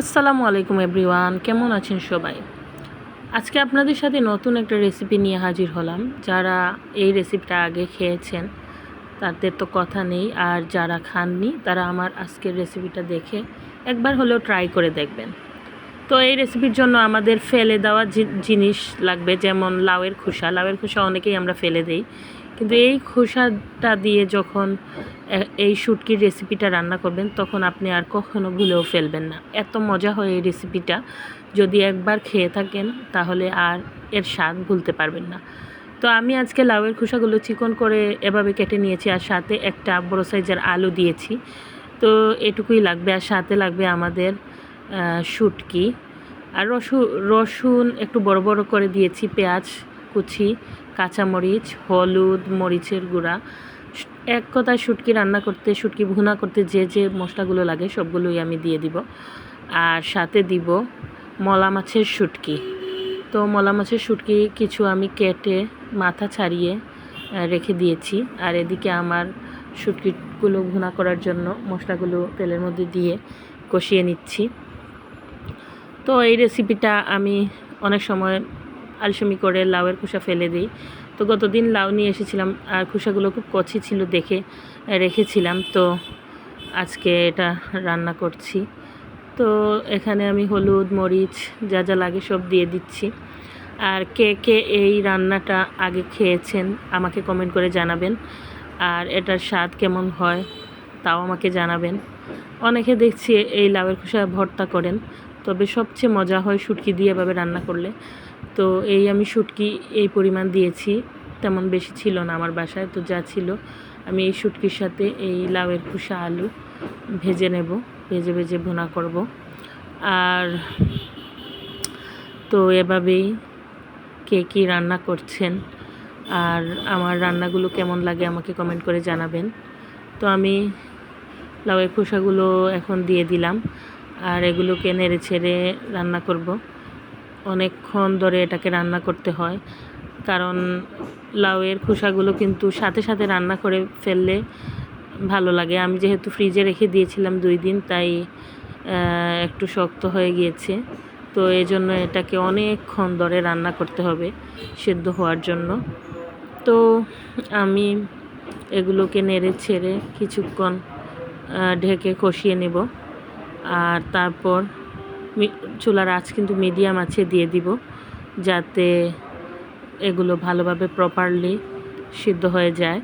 আসসালামু আলাইকুম এভরিওয়ান, কেমন আছেন সবাই? আজকে আপনাদের সাথে নতুন একটা রেসিপি নিয়ে হাজির হলাম। যারা এই রেসিপিটা আগে খেয়েছেন, তাদের তো কথা নেই। আর যারা খাননি, তারা আমার আজকের রেসিপিটা দেখে একবার হলেও ট্রাই করে দেখবেন। তো এই রেসিপির জন্য আমাদের ফেলে দেওয়া জিনিস লাগবে, যেমন লাউয়ের খোসা। লাউয়ের খোসা অনেকেই আমরা ফেলে দেই। কিন্তু এই খোসাটা দিয়ে যখন এই শুটকির রেসিপিটা রান্না করবেন তখন আপনি আর কখনো ভুলেও ফেলবেন না। এত মজা হয় এই রেসিপিটা যদি একবার খেয়ে থাকেন তাহলে আর এর স্বাদ ভুলতে পারবেন না। তো আমি আজকে লাউয়ের খোসাগুলো চিকন করে এভাবে কেটে নিয়েছি আর সাথে একটা বড় সাইজের আলু দিয়েছি। তো এটুকুই লাগবে আর সাথে লাগবে আমাদের শুটকি। আর রসুন রসুন একটু বড় বড় করে দিয়েছি পেঁয়াজ কুচি কাঁচামরিচ, হলুদ, মরিচের গুঁড়া, এক কথায় শুটকি রান্না করতে, শুটকি ভুনা করতে যে যে মশলাগুলো লাগে সবগুলোই আমি দিয়ে দিব। আর সাথে দিব মলা মাছের শুটকি। তো মলা মাছের শুটকি কিছু আমি কেটে মাথা ছাড়িয়ে রেখে দিয়েছি। আর এদিকে আমার শুটকিগুলো ভুনা করার জন্য মশলাগুলো তেলের মধ্যে দিয়ে কষিয়ে নিচ্ছি। তো এই রেসিপিটা আমি অনেক সময় আলসেমি করে লাউয়ের খোসা ফেলে দিই। তো গতদিন লাউ নিয়ে এসেছিলাম আর খোসাগুলো খুব কচি ছিল দেখে রেখেছিলাম। তো আজকে এটা রান্না করছি। তো এখানে আমি হলুদ, মরিচ যা যা লাগে সব দিয়ে দিচ্ছি। আর কে কে এই রান্নাটা আগে খেয়েছেন আমাকে কমেন্ট করে জানাবেন। আর এটার স্বাদ কেমন হয় তাও আমাকে জানাবেন। অনেকে দেখছি এই লাউয়ের খোসা ভর্তা করেন। তবে সবচেয়ে মজা হয় শুটকি দিয়ে এভাবে রান্না করলে। তো এই আমি শুটকি এই পরিমাণ দিয়েছি। তেমন বেশি ছিল না আমার বাসায়, তো যা ছিল। আমি এই শুটকির সাথে এই লাউয়ের খোসা, আলু ভেজে নেব, ভেজে ভেজে ভুনা করব। আর তো এভাবেই কে কী রান্না করছেন আর আমার রান্নাগুলো কেমন লাগে আমাকে কমেন্ট করে জানাবেন। তো আমি লাউয়ের খোসাগুলো এখন দিয়ে দিলাম আর এগুলোকে নেড়ে ছেড়ে রান্না করব। অনেকক্ষণ ধরে এটাকে রান্না করতে হয়। কারণ লাউয়ের খোসাগুলো কিন্তু সাথে সাথে রান্না করে ফেললে ভালো লাগে। আমি যেহেতু ফ্রিজে রেখে দিয়েছিলাম দুই দিন, তাই একটু শক্ত হয়ে গিয়েছে। তো এই জন্য এটাকে অনেকক্ষণ ধরে রান্না করতে হবে সেদ্ধ হওয়ার জন্য। তো আমি এগুলোকে নেড়ে ছেড়ে কিছুক্ষণ ঢেকে কষিয়ে নেব। আর তারপর চুলার আঁচ কিন্তু মিডিয়াম আছে দিয়ে দিব, যাতে এগুলো ভালোভাবে প্রপারলি সিদ্ধ হয়ে যায়।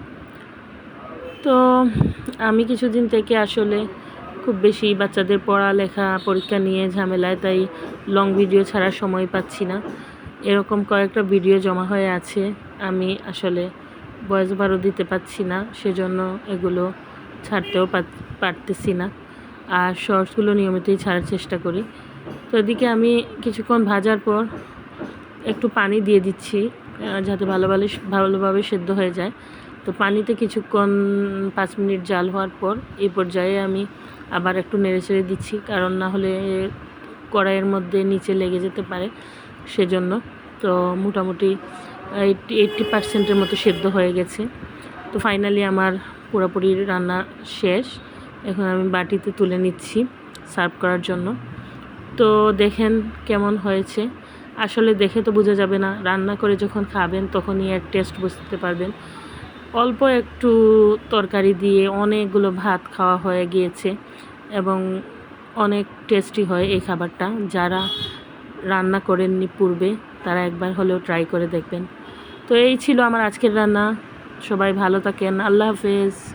তো আমি কিছুদিন থেকে আসলে খুব বেশি বাচ্চাদের পড়ালেখা, পরীক্ষা নিয়ে ঝামেলায়, তাই লং ভিডিও ছাড়ার সময় পাচ্ছি না। এরকম কয়েকটা ভিডিও জমা হয়ে আছে, আমি আসলে বয়স বারও দিতে পারছি না, সেজন্য এগুলো ছাড়তেও পার- পারতেছি না। আর শর্টসগুলো নিয়মিতই ছাড়ার চেষ্টা করি। তো এদিকে আমি কিছুক্ষণ ভাজার পর একটু পানি দিয়ে দিচ্ছি যাতে ভালোভাবে ভালোভাবে সেদ্ধ হয়ে যায়। তো পানিতে কিছুক্ষণ পাঁচ মিনিট জাল হওয়ার পর এই পর্যায়ে আমি আবার একটু নেড়ে চেড়ে দিচ্ছি, কারণ না হলে কড়াইয়ের মধ্যে নিচে লেগে যেতে পারে সেজন্য। তো মোটামুটি এইটটি এইট্টি পার্সেন্টের মতো সেদ্ধ হয়ে গেছে। তো ফাইনালি আমার পুরোপুরি রান্না শেষ। এখন আমি বাটিতে তুলে নিচ্ছি সার্ভ করার জন্য। তো দেখেন কেমন হয়েছে। আসলে দেখে তো বোঝা যাবে না, রান্না করে যখন খাবেন তখনই এর টেস্ট বুঝতে পারবেন। অল্প একটু তরকারি দিয়ে অনেকগুলো ভাত খাওয়া হয়ে গিয়েছে এবং অনেক টেস্টি হয় এই খাবারটা। যারা রান্না করেননি পূর্বে, তারা একবার হলেও ট্রাই করে দেখবেন। তো এই ছিল আমার আজকের রান্না। সবাই ভালো থাকেন। আল্লাহ হাফেজ।